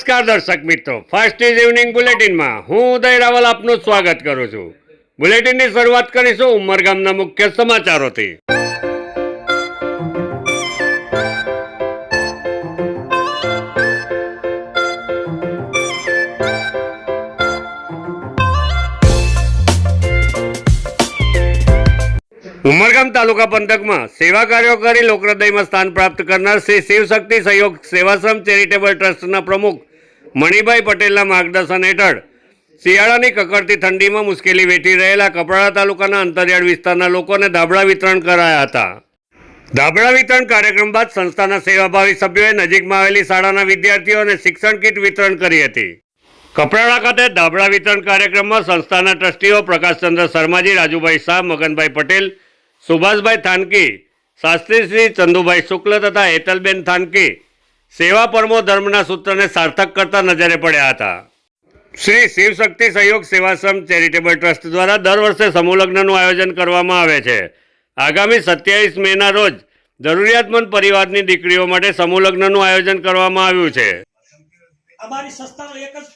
નમસ્કાર દર્શક મિત્રો. ફર્સ્ટ ઇઝ ઇવનિંગ બુલેટિનમાં હું ઉદય રાવલ આપનું સ્વાગત કરું છું. બુલેટિનની શરૂઆત કરીશું ઉમરગામના મુખ્ય સમાચારોથી. ઉમરગામ તાલુકા પંથકમાં સેવા કાર્યો કરી લોકહૃદયમાં સ્થાન પ્રાપ્ત કરનાર શ્રી શિવશક્તિ સહયોગ સેવાશ્રમ ચેરિટેબલ ટ્રસ્ટના પ્રમુખ મણિભાઈ પટેલના માર્ગદર્શન હેઠળ શિયાળાની કકડતી ઠંડીમાં મુશ્કેલી વેઠી રહેલા કપરાડા તાલુકાના અંતરિયાળ વિસ્તારના લોકોને ધાબળા વિતરણ કરાયા હતા. ધાબળા વિતરણ કાર્યક્રમ બાદ સંસ્થાના સેવાભાવી સભ્યોએ નજીકમાં આવેલી શાળાના વિદ્યાર્થીઓને શિક્ષણ કીટ વિતરણ કરી હતી. કપરાડા ખાતે ધાબળા વિતરણ કાર્યક્રમમાં સંસ્થાના ટ્રસ્ટીઓ પ્રકાશચંદ્ર શર્માજી, રાજુભાઈ શાહ, મગનભાઈ પટેલ, સુભાષભાઈ થાનકી શાસ્ત્રી શ્રી ચંદુભાઈ શુક્લ તથા હેતલબેન થાનકી સેવા પરમો ધર્મના સૂત્રને સાર્થક કરતા નજરે પડ્યા હતા. શ્રી શિવશક્તિ સહયોગ સેવાશ્રમ ચેરિટેબલ ટ્રસ્ટ દ્વારા દર વર્ષે સમૂહ લગ્નનું આયોજન કરવામાં આવે છે. આગામી સત્યાવીસ મેના રોજ જરૂરિયાતમંદ પરિવારની દીકરીઓ માટે સમૂહ લગ્નનું આયોજન કરવામાં આવ્યું છે. અમારી સંસ્થાનો એક જ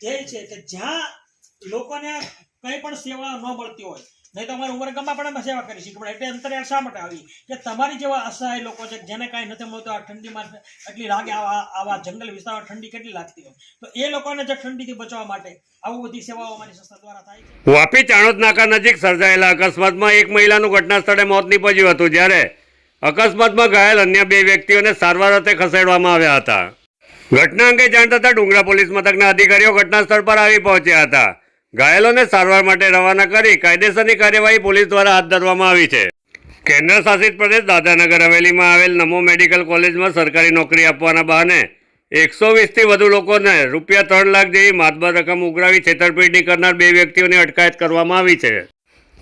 ધ્યેય છે કે જ્યાં લોકોને કંઈ પણ સેવા ન મળતી હોય નહીં તો અમારે ઉમરગામમાં પણ અમે સેવા કરી શકીએ પણ એટલે અંતરિયાળ શા માટે આવી? કે તમારી જેવા અસહાય લોકો છે, જેને કાંઈ નથી મળતું, આ ઠંડીમાં એટલી લાગે, આવા આવા જંગલ વિસ્તારમાં ઠંડી કેટલી લાગતી હોય. તો એ લોકોને જે ઠંડીથી બચવા માટે આવું બધી સેવાઓ અમારી સંસ્થા દ્વારા થાય છે. વાપી ચાણોદ નાકા નજીક સર્જાયેલા અકસ્માતમાં એક મહિલાનું ઘટના સ્થળે મોત નીપજ્યું હતું, જ્યારે અકસ્માતમાં ઘાયલ અન્ય બે વ્યક્તિઓને સારવાર અર્થે ખસેડવામાં આવ્યા હતા. ઘટના અંગે જાણ થતાં ડુંગરા પોલીસ મથકના અધિકારીઓ ઘટના સ્થળ પર આવી પહોંચ્યા હતા. ઘાયલોને સારવાર માટે રવાના કરી કાયદેસરની કાર્યવાહી પોલીસ દ્વારા હાથ ધરવામાં આવી છે. કેન્દ્ર શાસિત પ્રદેશ દાદાનગર હવેલીમાં આવેલ નમો મેડિકલ કોલેજમાં સરકારી નોકરી આપવાના બહાને એકસો વીસથી વધુ લોકોને રૂપિયા ત્રણ લાખ જેવી માતબર રકમ ઉઘરાવી છેતરપિંડી કરનાર બે વ્યક્તિઓની અટકાયત કરવામાં આવી છે.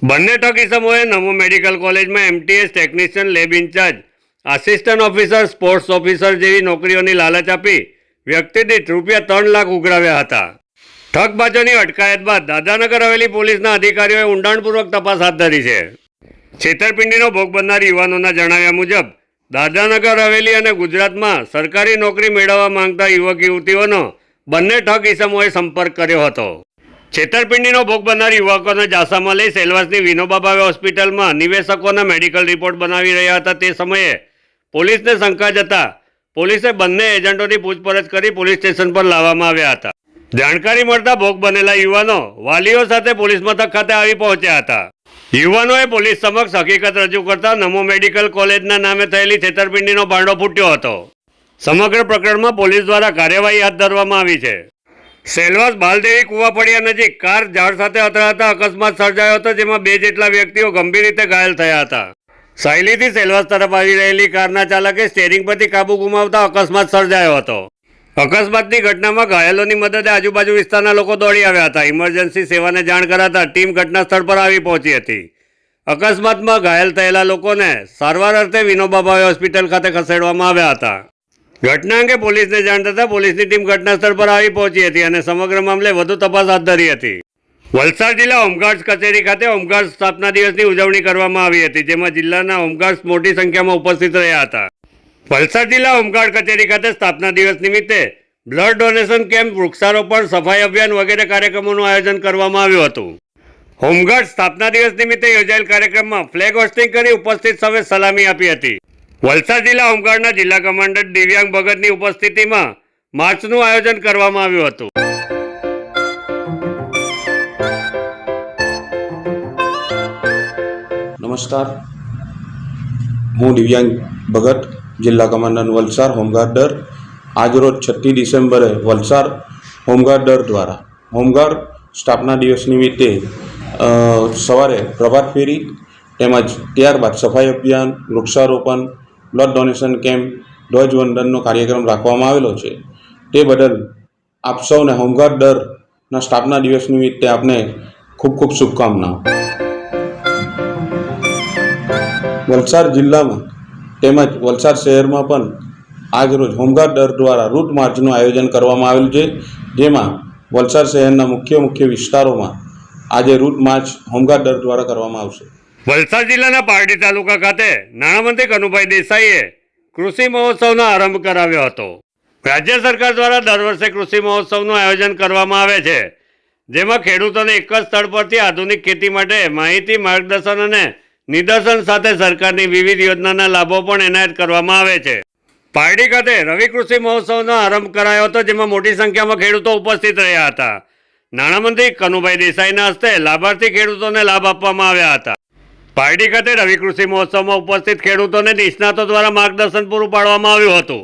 બંને ટક ઇસમોએ નમો મેડિકલ કોલેજમાં MTS technician lab incharge, assistant officer, sports officer જેવી નોકરીઓની લાલચ આપી વ્યક્તિ દીઠ રૂપિયા ત્રણ લાખ ઉઘરાવ્યા હતા. ઠગબાજોની અટકાયત બાદ દાદાનગર હવેલી પોલીસના અધિકારીઓએ ઊંડાણપૂર્વક તપાસ હાથ ધરી છે. છેતરપિંડીનો ભોગ બનનાર યુવાનોના જણાવ્યા મુજબ, દાદાનગર હવેલી અને ગુજરાતમાં સરકારી નોકરી મેળવવા માંગતા યુવક યુવતીઓનો બંને ઠગ ઇસમોએ સંપર્ક કર્યો હતો. છેતરપિંડીનો ભોગ બનનાર યુવકોને જાસામાં લઈ સેલવાસની વિનોબાભાવે હોસ્પિટલમાં નિવેશકોના મેડિકલ રિપોર્ટ બનાવી રહ્યા હતા. તે સમયે પોલીસને શંકા જતા પોલીસે બંને એજન્ટોની પૂછપરછ કરી પોલીસ સ્ટેશન પર લાવવામાં આવ્યા હતા. જાણકારી મળતા ભોગ બનેલા યુવાનો વાલીઓ સાથે પોલીસ મથક ખાતે આવી પહોંચ્યા હતા. યુવાનોએ પોલીસ સમક્ષ હકીકત રજૂ કરતા નમો મેડિકલ કોલેજના નામે થયેલી છેતરપિંડીનો ભાંડો ફૂટ્યો હતો. સમગ્ર પ્રકરણમાં પોલીસ દ્વારા કાર્યવાહી હાથ ધરવામાં આવી છે. સેલવાસ બાલદેવી કુવાપડિયા નજીક કાર ઝાડ સાથે અથડાતા અકસ્માત સર્જાયો હતો, જેમાં બે જેટલા વ્યક્તિઓ ગંભીર રીતે ઘાયલ થયા હતા. સાયલીથી સેલવાસ તરફ આવી રહેલી કારના ચાલકે સ્ટેરિંગ પરથી કાબુ ગુમાવતા અકસ્માત સર્જાયો હતો. અકસ્માતની ઘટનામાં ઘાયલોની મદદે આજુબાજુ વિસ્તારના લોકો દોડી આવ્યા હતા. ઇમરજન્સી સેવાને જાણ કરાતા ટીમ ઘટના સ્થળ પર આવી પહોંચી હતી. અકસ્માતમાં ઘાયલ થયેલા લોકોને સારવાર અર્થે વિનોબાભાઈ હોસ્પિટલ ખાતે ખસેડવામાં આવ્યા હતા. ઘટના અંગે પોલીસને જાણ થતાં પોલીસની ટીમ ઘટના સ્થળ પર આવી પહોંચી હતી અને સમગ્ર મામલે વધુ તપાસ હાથ ધરી હતી. વલસાડ જિલ્લા હોમગાર્ડ્સ કચેરી ખાતે હોમગાર્ડ્સ સ્થાપના દિવસની ઉજવણી કરવામાં આવી હતી, જેમાં જિલ્લાના હોમગાર્ડ્સ મોટી સંખ્યામાં ઉપસ્થિત રહ્યા હતા. વલસાડ જિલ્લા હોમગાર્ડ કચેરી ખાતે સ્થાપના દિવસ નિમિત્તે બ્લડ ડોનેશન કેમ્પ, વૃક્ષારોપણ, સફાઈ અભિયાન વગેરે કાર્યક્રમોનું આયોજન કરવામાં આવ્યું હતું. હોમગાર્ડ સ્થાપના દિવસ નિમિત્તે યોજાયેલ કાર્યક્રમમાં ફ્લેગ હોસ્ટિંગ કરી ઉપસ્થિત સૌએ સલામી આપી હતી. વલસાડ જિલ્લા હોમગાર્ડના જિલ્લા કમાન્ડર દિવ્યાંગ ભગતની ઉપસ્થિતિમાં માર્ચનું આયોજન કરવામાં આવ્યું હતું. નમસ્કાર. હું દિવ્યાંગ ભગત જિલ્લા કમાન્ડર વલસાડ હોમગાર્ડર આજરોજ છઠ્ઠી ડિસેમ્બરે વલસાડ હોમગાર્ડર દ્વારા. હોમગાર્ડ સ્થાપના દિવસ નિમિત્તે સવારે પ્રભાત ફેરી તેમજ ત્યારબાદ સફાઈ અભિયાન, વૃક્ષારોપણ, બ્લડ ડોનેશન કેમ્પ, ધ્વજવંદનનો કાર્યક્રમ રાખવામાં આવેલો છે. તે બદલ આપ સૌને હોમગાર્ડરના સ્થાપના દિવસ નિમિત્તે આપને ખૂબ ખૂબ શુભકામનાઓ. વલસાડ જિલ્લામાં તેમજ વલસાડ શહેરમાં પણ આજરોજ હોમગાર્ડ દર દ્વારા રૂટ માર્ચનું આયોજન કરવામાં આવેલું છે, જેમાં વલસાડ શહેરના મુખ્ય મુખ્ય વિસ્તારોમાં આજે રૂટ માર્ચ હોમગાર્ડ દળ દ્વારા કરવામાં આવશે. વલસાડ જિલ્લાના પારડી તાલુકા ખાતે નાણામંત્રી કનુભાઈ દેસાઈએ કૃષિ મહોત્સવનો આરંભ કરાવ્યો હતો. રાજ્ય સરકાર દ્વારા દર વર્ષે કૃષિ મહોત્સવનું આયોજન કરવામાં આવે છે, જેમાં ખેડૂતોને એક જ સ્થળ પરથી આધુનિક ખેતી માટે માહિતી, માર્ગદર્શન અને નિદર્શન સાથે સરકારની વિવિધ યોજનાના લાભો પણ એનાયત કરવામાં આવે છે. પારડી ખાતે રવિ કૃષિ મહોત્સવનો આરંભ કરાયો હતો, જેમાં મોટી સંખ્યામાં ખેડૂતો ઉપસ્થિત રહ્યા હતા. નાણામંત્રી કનુભાઈ દેસાઈના હસ્તે લાભાર્થી ખેડૂતોને લાભ આપવામાં આવ્યા હતા. પારડી ખાતે રવિ કૃષિ મહોત્સવમાં ઉપસ્થિત ખેડૂતોને નિષ્ણાતો દ્વારા માર્ગદર્શન પૂરું પાડવામાં આવ્યું હતું.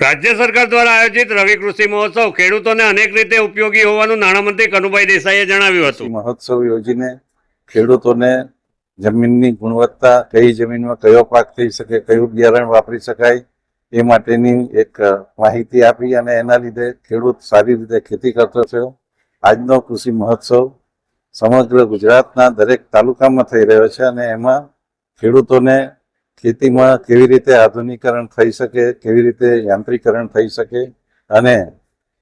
રાજ્ય સરકાર દ્વારા આયોજિત રવિ કૃષિ મહોત્સવ ખેડૂતોને અનેક રીતે ઉપયોગી હોવાનું નાણામંત્રી કનુભાઈ દેસાઈએ જણાવ્યું હતું. મહોત્સવ યોજીને ખેડૂતોને જમીનની ગુણવત્તા, કઈ જમીનમાં કયો પાક થઈ શકે, કયું બિયારણ વાપરી શકાય, એ માટેની એક માહિતી આપી અને એના લીધે ખેડૂત સારી રીતે ખેતી કરતો થયો. આજનો કૃષિ મહોત્સવ સમગ્ર ગુજરાતના દરેક તાલુકામાં થઈ રહ્યો છે અને એમાં ખેડૂતોને ખેતીમાં કેવી રીતે આધુનિકરણ થઈ શકે, કેવી રીતે યાંત્રિકરણ થઈ શકે અને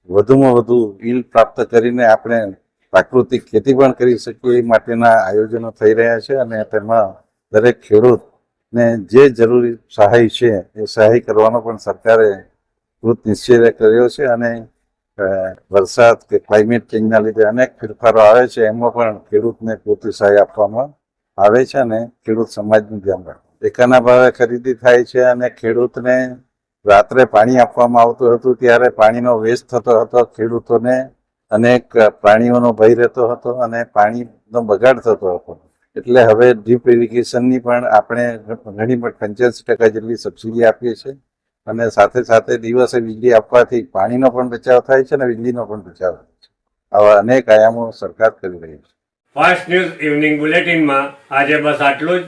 વધુમાં વધુ ઈલ પ્રાપ્ત કરીને આપણે પ્રાકૃતિક ખેતી પણ કરી શકીએ એ માટેના આયોજનો થઈ રહ્યા છે અને તેમાં દરેક ખેડૂતને જે જરૂરી સહાય છે એ સહાય કરવાનો પણ સરકારે કૃત નિશ્ચય કર્યો છે અને વરસાદ કે ક્લાઇમેટ ચેન્જના લીધે અનેક ફેરફારો આવે છે એમાં પણ ખેડૂતને પૂરતી સહાય આપવામાં આવે છે અને ખેડૂત સમાજનું ધ્યાન રાખવું ટેકાના ભાવે ખરીદી થાય છે અને ખેડૂતને રાત્રે પાણી આપવામાં આવતું હતું ત્યારે પાણીનો વેસ્ટ થતો હતો, ખેડૂતોને અનેક પ્રાણીઓનો ભય રહેતો હતો અને પાણીનો બગાડ થતો હતો. એટલે હવે ડ્રીપ ઇરિગેશનની પણ આપણે ઘણી પંચ્યાસી ટકા જેટલી સબસિડી આપીએ છીએ અને સાથે સાથે દિવસે વીજળી આપવાથી પાણીનો પણ બચાવ થાય છે અને વીજળીનો પણ બચાવ થાય છે. આવા અનેક આયામો સરકાર કરી રહી છે. ફાસ્ટ ન્યૂઝ ઇવનિંગ બુલેટિનમાં આજે બસ આટલું જ.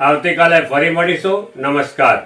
આવતીકાલે ફરી મળીશું. નમસ્કાર.